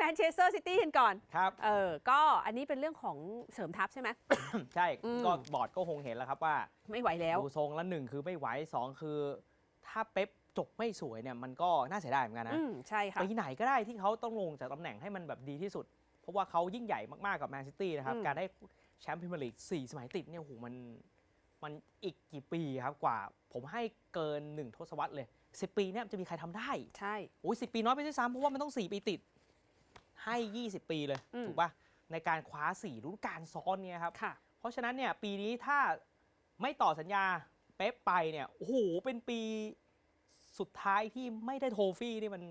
แมนเชสเตอร์ซิตี้กันก่อนครับเออก็อันนี้เป็นเรื่องของเสริมทัพใช่ไหม ใช่ อืม ก็บอร์ดก็คงเห็นแล้วครับว่าไม่ไหวแล้ว ดูทรงแล้วหนึ่งคือไม่ไหวสองคือ ถ้าเป๊ปจบไม่สวยเนี่ยมันก็น่าเสียดายเหมือนกันนะ อืมใช่ค่ะ ปีไหนก็ได้ที่เขาต้องลงจากตำแหน่งให้มันแบบดีที่สุด เพราะว่าเขายิ่งใหญ่มากๆกับแมนซิตี้นะครับ อืม การได้แชมป์พรีเมียร์ลีกสี่สมัยติดเนี่ยโหมันมันอีกกี่ปีครับกว่า ผมให้เกินหนึ่งทศวรรษเลยสิปีเนี่ยจะมีใครทำได้ใช่ โอ้ยสิปีน้อยไปด้วยซ้ำเพราะว่ามันต้อง 4 ปีติด ให้ 20 ปีเลยอืมถูกปะในการคว้า4ฤดูกาลซ้อนเนี่ยครับค่ะเพราะฉะนั้นเนี่ยปีนี้ถ้าไม่ต่อสัญญาเป๊ปไปเนี่ยโอ้โหเป็นปีสุดท้ายที่ไม่ได้โทฟี่นี่มัน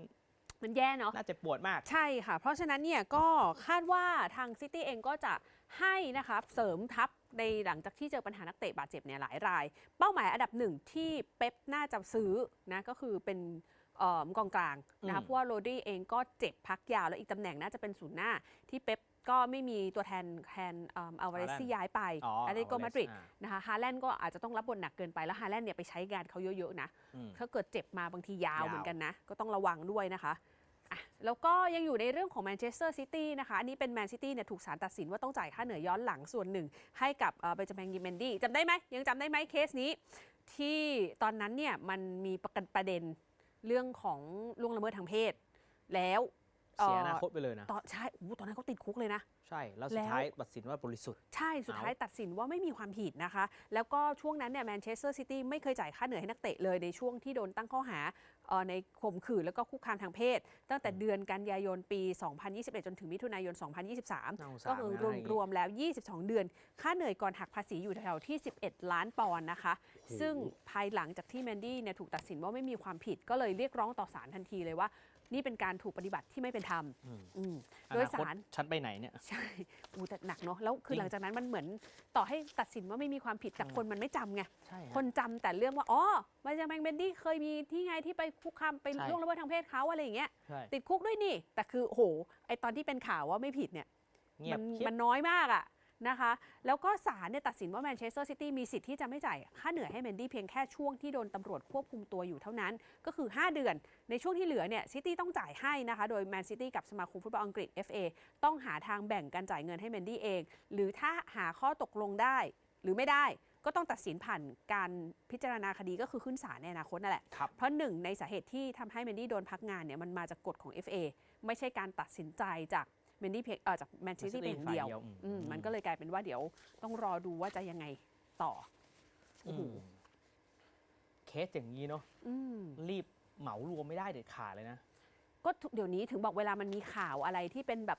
มันแย่เนาะน่าเจ็บปวดมากใช่ค่ะ เพราะฉะนั้นเนี่ยก็คาดว่าทางซิตี้เองก็จะให้นะคะเสริมทัพในหลังจากที่เจอปัญหานักเตะบาดเจ็บเนี่ยหลายราย เป้าหมายอันดับหนึ่งที่เป๊ปน่าจะซื้อนะก็คือเป็นเอ่อ กองกลางนะคะอืมเพราะว่าโรดี้เองก็เจ็บพักยาว แล้วอีกตำแหน่งน่าจะเป็นศูนย์หน้าที่เป๊ปก็ไม่มีตัวแทนแทนเอัลวาเรสที่ย้ายไปอ๋ออาเลโกมาดริดอ่านะคะฮาแลนด์ก็อาจจะต้องรับบทหนักเกินไป แล้วฮาแลนด์เนี่ยไปใช้งานเขาเยอะๆนะอืมถ้าเกิดเจ็บมาบางทียาวยาวเหมือนกันนะ ก็ต้องระวังด้วยนะคะอะแล้วก็ยังอยู่ในเรื่องของแมนเชสเตอร์ซิตี้นะคะ อันนี้เป็นแมนซิตี้เนี่ยถูกศาลตัดสินว่าต้องจ่ายค่าเหนื่อยย้อนหลังส่วนหนึ่ง ให้กับเบนจามินกิมเมนดี้จำได้ไหมยังจำได้ไหมเคสนี้ ที่ตอนนั้นเนี่ยมันมีประกันประเด็น เรื่องของล่วงละเมิดทางเพศ แล้วเสียอเอ่อนาคตไปเลยนะ ตอนใช่โอ้โหตอนนั้นเขาติดคุกเลยนะ ใช่ แล้วสุแล้ดวท้ายตัดสินว่าบริสุทธิ์ ใช่ สุดท้ายตัดสินว่าไม่มีความผิดนะคะ แล้วก็ช่วงนั้นเนี่ยแมนเชสเตอร์ซิตี้ไม่เคยจ่ายค่าเหนื่อยให้นักเตะเลยในช่วงที่โดนตั้งข้อหาเอ่อในข่มขืนแล้วก็คุกคามทางเพศ ตั้งแต่เดือนกันยายนปี 2021 จนถึงมิถุนายนน่าสง2023สารก็คือรวมนะรวมแล้ว 22 เดือน ค่าเหนื่อยก่อนหักภาษีอยู่แถวๆที่ 11 ล้านปอนด์นะคะ ซึ่งภายหลังจากที่แมนดี้เนี่ยถูกตัดสินว่าไม่มีความผิดก็เลยเรียกร้องต่อศาลทันทีเลยว่านี่เป็นการถูกปฏิบัติที่ไม่เป็นธรรมอืมอืมอโดยนาคตศาลฉันไปไหนเนี่ยใช่อูแต่หนักเนาะแล้วคือจริงหลังจากนั้นมันเหมือนต่อให้ตัดสินว่าไม่มีความผิดแต่คนมันไม่จำไงใช่ฮะ คนจำแต่เรื่องว่าอ๋อมาจากแมงเบนดี้เคยมีที่ไงที่ไปคุกคามไปใช่ ล่วงละเมิดทางเพศเขาอะไรอย่างเงี้ยใช่ติดคุกด้วยนี่ แต่คือโหไอตอนที่เป็นข่าวว่าไม่ผิดเนี่ยเงียมับนเชียบมันน้อยมากอะ นะคะ แล้วก็ศาลเนี่ยตัดสินว่าแมนเชสเตอร์ซิตี้มีสิทธิ์ที่จะไม่จ่ายค่าเหนื่อยให้แมนดี้เพียงแค่ช่วงที่โดนตำรวจควบคุมตัวอยู่เท่านั้น ก็คือ 5 เดือน ในช่วงที่เหลือเนี่ยซิตี้ต้องจ่ายให้นะคะ โดยแมนซิตี้กับสมาคมฟุตบอลอังกฤษ FA ต้องหาทางแบ่งการจ่ายเงินให้แมนดี้เอง หรือถ้าหาข้อตกลงได้หรือไม่ได้ก็ต้องตัดสินผ่านการพิจารณาคดีก็คือขึ้นศาลในอนาคตนั่นแหละครับเพราะหนึ่งในสาเหตุที่ทำให้แมนดี้โดนพักงานเนี่ยมันมาจากกฎของ FA ไม่ใช่การตัดสินใจจาก แมนดี้เพียงเออจากแมนซิตี้ Man City เพียงเดียวฝ่ายเดียวอืมอืมมันก็เลยกลายเป็นว่าเดี๋ยวต้องรอดูว่าจะยังไงต่อโอ้โหอืมเคสอย่างนี้เนาะอืมรีบเหมารวมไม่ได้เด็ดขาดเลยนะ ก็เดี๋ยวนี้ถึงบอกเวลามันมีข่าวอะไรที่เป็นแบบ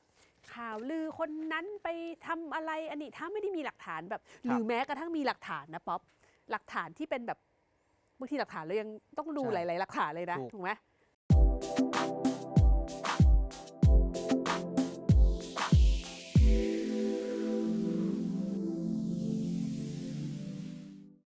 ข่าวลือคนนั้นไปทำอะไรอันนี้ถ้าไม่ได้มีหลักฐานแบบหรือแม้กระทั่งมีหลักฐานนะป๊อปหลักฐานที่เป็นแบบบางทีหลักฐานเรายังต้องดูใช่หลาย ๆ หลักฐานเลยนะถูกถูกไหม